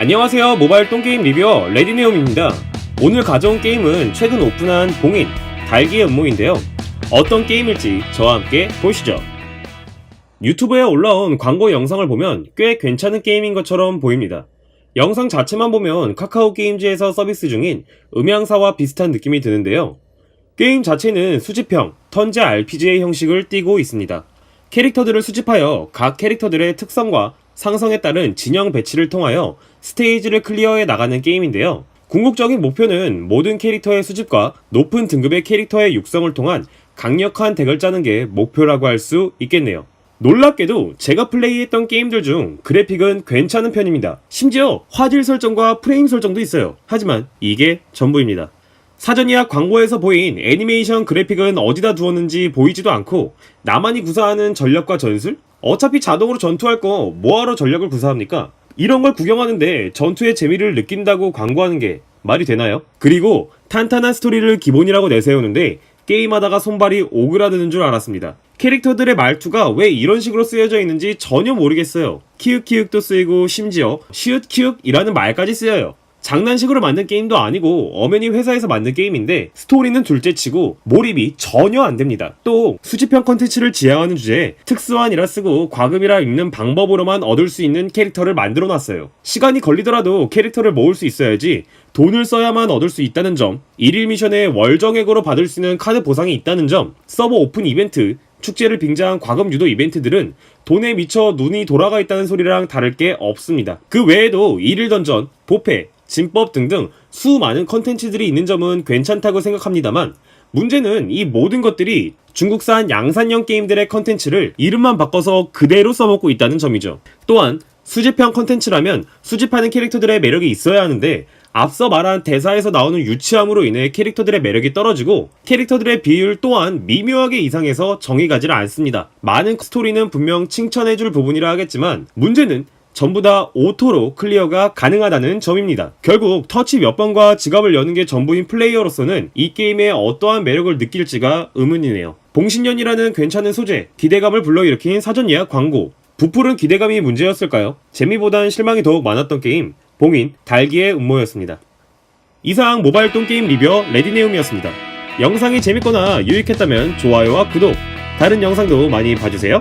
안녕하세요. 모바일 똥게임 리뷰어 레디네옴입니다. 오늘 가져온 게임은 최근 오픈한 봉인 달기의 음모인데요. 어떤 게임일지 저와 함께 보시죠. 유튜브에 올라온 광고 영상을 보면 꽤 괜찮은 게임인 것처럼 보입니다. 영상 자체만 보면 카카오 게임즈에서 서비스 중인 음향사와 비슷한 느낌이 드는데요. 게임 자체는 수집형, 턴제 RPG의 형식을 띠고 있습니다. 캐릭터들을 수집하여 각 캐릭터들의 특성과 상성에 따른 진영 배치를 통하여 스테이지를 클리어해 나가는 게임인데요. 궁극적인 목표는 모든 캐릭터의 수집과 높은 등급의 캐릭터의 육성을 통한 강력한 덱을 짜는 게 목표라고 할 수 있겠네요. 놀랍게도 제가 플레이했던 게임들 중 그래픽은 괜찮은 편입니다. 심지어 화질 설정과 프레임 설정도 있어요. 하지만 이게 전부입니다. 사전 예약 광고에서 보인 애니메이션 그래픽은 어디다 두었는지 보이지도 않고 나만이 구사하는 전력과 전술? 어차피 자동으로 전투할 거 뭐하러 전력을 구사합니까? 이런 걸 구경하는데 전투의 재미를 느낀다고 광고하는 게 말이 되나요? 그리고 탄탄한 스토리를 기본이라고 내세우는데 게임하다가 손발이 오그라드는 줄 알았습니다. 캐릭터들의 말투가 왜 이런 식으로 쓰여져 있는지 전혀 모르겠어요. 키읔키읔도 쓰이고 심지어 시읒키읔이라는 말까지 쓰여요. 장난식으로 만든 게임도 아니고 엄연히 회사에서 만든 게임인데 스토리는 둘째치고 몰입이 전혀 안 됩니다. 또 수집형 컨텐츠를 지향하는 주제에 특수한이라 쓰고 과금이라 읽는 방법으로만 얻을 수 있는 캐릭터를 만들어 놨어요. 시간이 걸리더라도 캐릭터를 모을 수 있어야지 돈을 써야만 얻을 수 있다는 점, 일일 미션에 월정액으로 받을 수 있는 카드 보상이 있다는 점, 서버 오픈 이벤트, 축제를 빙자한 과금 유도 이벤트들은 돈에 미쳐 눈이 돌아가 있다는 소리랑 다를 게 없습니다. 그 외에도 일일 던전, 보패, 진법 등등 수많은 컨텐츠들이 있는 점은 괜찮다고 생각합니다만 문제는 이 모든 것들이 중국산 양산형 게임들의 컨텐츠를 이름만 바꿔서 그대로 써먹고 있다는 점이죠. 또한 수집형 컨텐츠라면 수집하는 캐릭터들의 매력이 있어야 하는데 앞서 말한 대사에서 나오는 유치함으로 인해 캐릭터들의 매력이 떨어지고 캐릭터들의 비율 또한 미묘하게 이상해서 정이 가지를 않습니다. 많은 스토리는 분명 칭찬해줄 부분이라 하겠지만 문제는 전부 다 오토로 클리어가 가능하다는 점입니다. 결국 터치 몇 번과 지갑을 여는 게 전부인 플레이어로서는 이 게임의 어떠한 매력을 느낄지가 의문이네요. 봉신년이라는 괜찮은 소재, 기대감을 불러일으킨 사전 예약 광고, 부풀은 기대감이 문제였을까요? 재미보단 실망이 더욱 많았던 게임, 봉인, 달기의 음모였습니다. 이상 모바일 똥게임 리뷰어 레디네움이었습니다. 영상이 재밌거나 유익했다면 좋아요와 구독, 다른 영상도 많이 봐주세요.